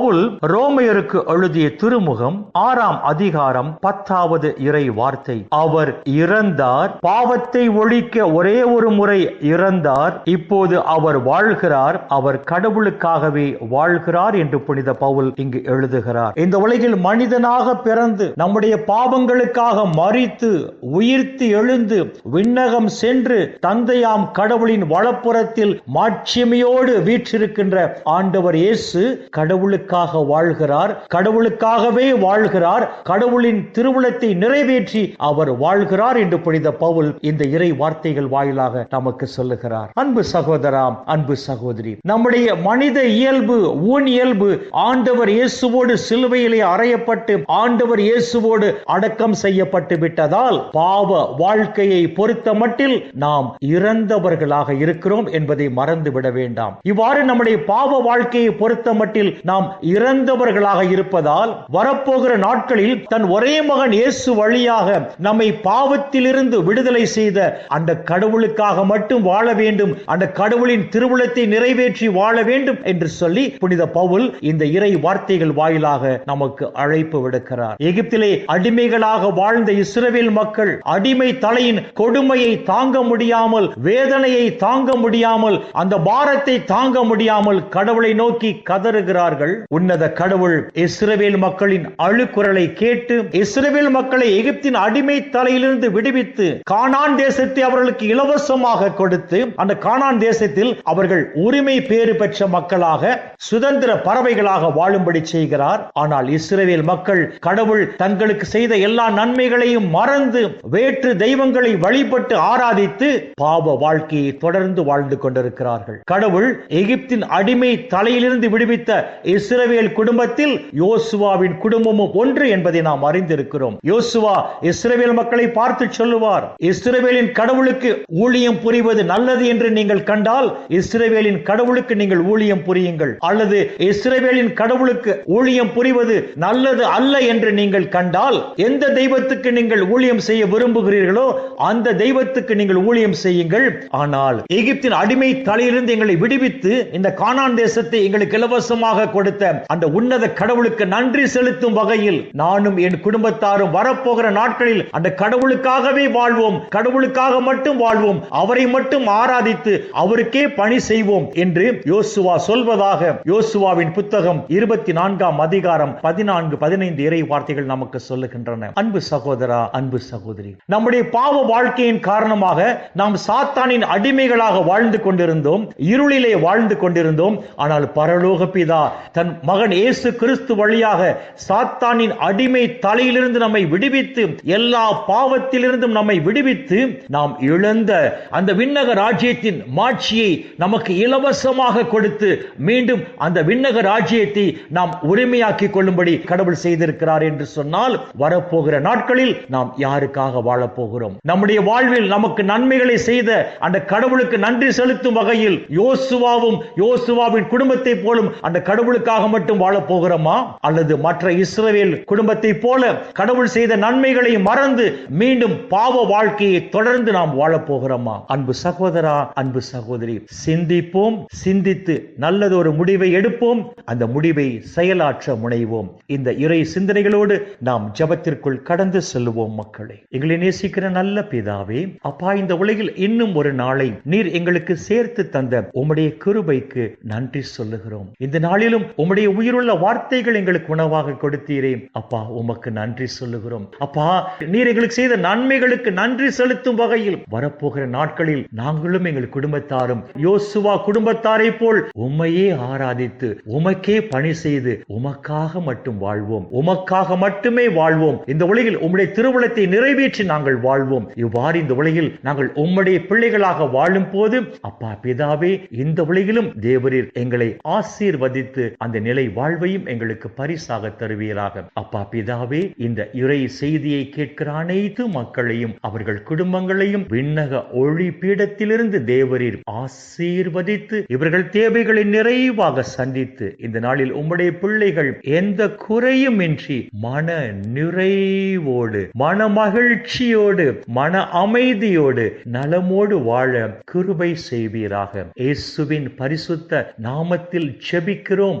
பவுல் ரோமையருக்கு எழுதிய திருமுகம் ஆறாம் அதிகாரம் பத்தாவது இறை வார்த்தை. அவர் இறந்தார் பாவத்தை ஒழிக்க ஒரே ஒரு முறை இறந்தார் இப்போது அவர் வாழ்கிறார் அவர் கடவுளுக்காகவே வாழ்கிறார் என்று புனித பவுல் இங்கு எழுதுகிறார். இந்த உலகில் மனிதனாக பிறந்து நம்முடைய பாவங்களுக்காக மறித்து உயிர்த்து எழுந்து விண்ணகம் சென்று தந்தையாம் கடவுளின் வலப்புறத்தில் மாட்சிமையோடு வீற்றிருக்கின்ற ஆண்டவர் இயேசு கடவுளுக்கு கடவுளுக்காக வாழ்கிறார் கடவுளுக்காகவே வாழ்கிறார் கடவுளின் திருவுளத்தை நிறைவேற்றி அவர் வாழ்கிறார் என்று புனித பவுல் இந்த இறை வார்த்தைகள் வாயிலாக நமக்கு சொல்லுகிறார். அன்பு சகோதராம் அன்பு சகோதரி நம்முடைய மனித இயல்பு ஊன் இயல்பு ஆண்டவர் இயேசுவோடு சிலுவையிலே அறையப்பட்டு ஆண்டவர் இயேசுவோடு அடக்கம் செய்யப்பட்டு விட்டதால் பாவ வாழ்க்கையை பொறுத்த மட்டில் நாம் இறந்தவர்களாக இருக்கிறோம் என்பதை மறந்துவிட வேண்டாம். இவ்வாறு நம்முடைய பாவ வாழ்க்கையை பொறுத்த மட்டில் நாம் இறந்தவர்களாக இருப்பதால் வரப்போகிற நாட்களில் தன் ஒரே மகன் இயேசு வழியாக நம்மை பாவத்திலிருந்து விடுதலை செய்த அந்த கடவுளுக்காக மட்டும் வாழ வேண்டும் அந்த கடவுளின் திருவுளத்தை நிறைவேற்றி வாழ வேண்டும் என்று சொல்லி புனித பவுல் இந்த இறை வார்த்தைகள் வாயிலாக நமக்கு அழைப்பு விடுக்கிறார். எகிப்திலே அடிமைகளாக வாழ்ந்த இஸ்ரேல் மக்கள் அடிமை தலையின் கொடுமையை தாங்க முடியாமல் வேதனையை தாங்க முடியாமல் அந்த பாரத்தை தாங்க முடியாமல் கடவுளை நோக்கி கதறுகிறார்கள். உன்னத கடவுள் இஸ்ரவேல் மக்களின் அழுக்குரலை கேட்டு இஸ்ரவேல் மக்களை எகிப்தின் அடிமை தலையிலிருந்து விடுவித்து கானான் தேசத்தை அவர்களுக்கு இலவசமாக கொடுத்து அந்த கானான் தேசத்தில் அவர்கள் உரிமை பேறு பெற்ற மக்களாக சுதந்திர பறவைகளாக வாழும்படி செய்கிறார். ஆனால் இஸ்ரவேல் மக்கள் கடவுள் தங்களுக்கு செய்த எல்லா நன்மைகளையும் மறந்து வேற்று தெய்வங்களை வழிபட்டு ஆராதித்து பாவ வாழ்க்கையை தொடர்ந்து வாழ்ந்து கொண்டிருக்கிறார்கள். கடவுள் எகிப்தின் அடிமை தலையிலிருந்து விடுவித்த இஸ் இஸ்ரவேல் குடும்பத்தில் யோசுவாவின் குடும்பமும் ஒன்று என்பதை நாம் அறிந்திருக்கிறோம். யோசுவா இஸ்ரவேல் மக்களை பார்த்து சொல்லுவார் இஸ்ரவேலின் கடவுளுக்கு ஊழியம் புரிவது நல்லது என்று நீங்கள் கண்டால் இஸ்ரவேலின் கடவுளுக்கு நீங்கள் ஊழியம் புரியுங்கள். அல்லது இஸ்ரவேலின் கடவுளுக்கு ஊழியம் புரிவது நல்லது அல்ல என்று நீங்கள் கண்டால் எந்த தெய்வத்துக்கு நீங்கள் ஊழியம் செய்ய விரும்புகிறீர்களோ அந்த தெய்வத்துக்கு நீங்கள் ஊழியம் செய்யுங்கள். ஆனால் எகிப்தின் அடிமை தலையிலிருந்து எங்களை விடுவித்து இந்த கானான் தேசத்தை எங்களுக்கு இலவசமாக கொடுத்த அந்த உன்னத கடவுளுக்கு நன்றி செலுத்தும் வகையில் நானும் என் குடும்பத்தாரும் வரப்போகிற நாட்களில் அந்த கடவுளுக்காகவே வாழ்வோம் கடவுளுக்காக மட்டும் வாழ்வோம் அவரை மட்டும் ஆராதித்து அவருக்கே பணி செய்வோம் என்று யோசுவா சொல்வதாக யோசுவாவின் புத்தகம் இருபத்தி நான்காம் அதிகாரம் பதினான்கு பதினைந்து இறை வார்த்தைகள் நமக்கு சொல்லுகின்றன. அன்பு சகோதரா அன்பு சகோதரி நம்முடைய பாவ வாழ்க்கையின் காரணமாக நாம் சாத்தானின் அடிமைகளாக வாழ்ந்து கொண்டிருந்தோம் இருளிலே வாழ்ந்து கொண்டிருந்தோம் ஆனால் பரலோக பிதா தன் மகன் இயேசு கிறிஸ்து வழியாக சாத்தானின் அடிமை தலையிலிருந்து நம்மை விடுவித்து எல்லா பாவத்திலிருந்தும் நம்மை விடுவித்து நாம் இழந்த அந்த விண்ணக ராஜ்யத்தின் மாட்சியை நமக்கு இலவசமாக கொடுத்து மீண்டும் அந்த விண்ணக ராஜ்யத்தை நாம் உரிமையாக்கி கொள்ளும்படி கடவுள் செய்திருக்கிறார் என்று சொன்னால் வரப்போகிற நாட்களில் நாம் யாருக்காக வாழப்போகிறோம்? நம்முடைய வாழ்வில் நமக்கு நன்மைகளை செய்த அந்த கடவுளுக்கு நன்றி செலுத்தும் வகையில் யோசுவாவும் யோசுவாவின் குடும்பத்தை போலும் அந்த கடவுளுக்காக மட்டும் வாழப் போகிறோமா? அல்லது மற்ற இஸ்ரவேல் குடும்பத்தை போல கடவுள் செய்த நன்மைகளை மறந்து மீண்டும் பாவ வாழ்க்கையை தொடர்ந்து நாம் வாழப் போகிறோமா? அன்பு சகோதரா அன்பு சகோதரி சிந்திப்போம் சிந்தித்து நல்லதொரு முடிவை எடுப்போம். அந்த முடிவை செயலாற்ற முனைவோம். இந்த இறை சிந்தனைகளோடு நாம் ஜபத்திற்குள் கடந்து செல்லுவோம் மக்களை. எங்களை நேசிக்கிற நல்ல பிதாவே அப்பா இந்த உலகில் இன்னும் ஒரு நாளை நீர் எங்களுக்கு சேர்த்து தந்த உம்முடைய கிருபைக்கு நன்றி சொல்லுகிறோம். இந்த நாளிலும் உம் உம்முடைய உயிருள்ள வார்த்தைகள் எங்களுக்கு உணவாக கொடுத்தீரே. அப்பா உமக்கு நன்றி சொல்லுகிறோம். அப்பா நீர் எங்களுக்கு செய்த நன்மைகளுக்கு நன்றி செலுத்தும் வகையில் வரப்போகிற நாட்களில் நாங்களும் எங்கள் குடும்பத்தாரும் யோசுவா குடும்பத்தாரை போல் உம்மையே ஆராதித்து உமக்கே பணி செய்து உமக்காக மட்டும் வாழ்வோம். உமக்காக மட்டுமே வாழ்வோம். இந்த உலகில் உம்முடைய திருவுளத்தை நிறைவேற்றி நாங்கள் வாழ்வோம். இவ்வாறு இந்த உலகில் நாங்கள் உம்முடைய பிள்ளைகளாக வாழும் போது அப்பா பிதாவே இந்த உலகிலும் தேவரீர் எங்களை ஆசீர்வதித்து அந்த நிலை வாழ்வையும் எங்களுக்கு பரிசாக தருவீராக. அப்பா பிதாவே இந்த இறை செய்தியை கேட்கிற அனைத்து மக்களையும் அவர்கள் குடும்பங்களையும் விண்ணக ஒளி பீடத்திலிருந்து தேவரீர் ஆசீர்வதித்து இவர்கள் தேவைகளை நிறைவாக சந்தித்து இந்த நாளில் உம்முடைய பிள்ளைகள் எந்த குறையும் இன்றி மன நிறைவோடு மன மகிழ்ச்சியோடு மன அமைதியோடு நலமோடு வாழ கிருபை செய்வீராக. இயேசுவின் பரிசுத்த நாமத்தில் செபிக்கிறோம்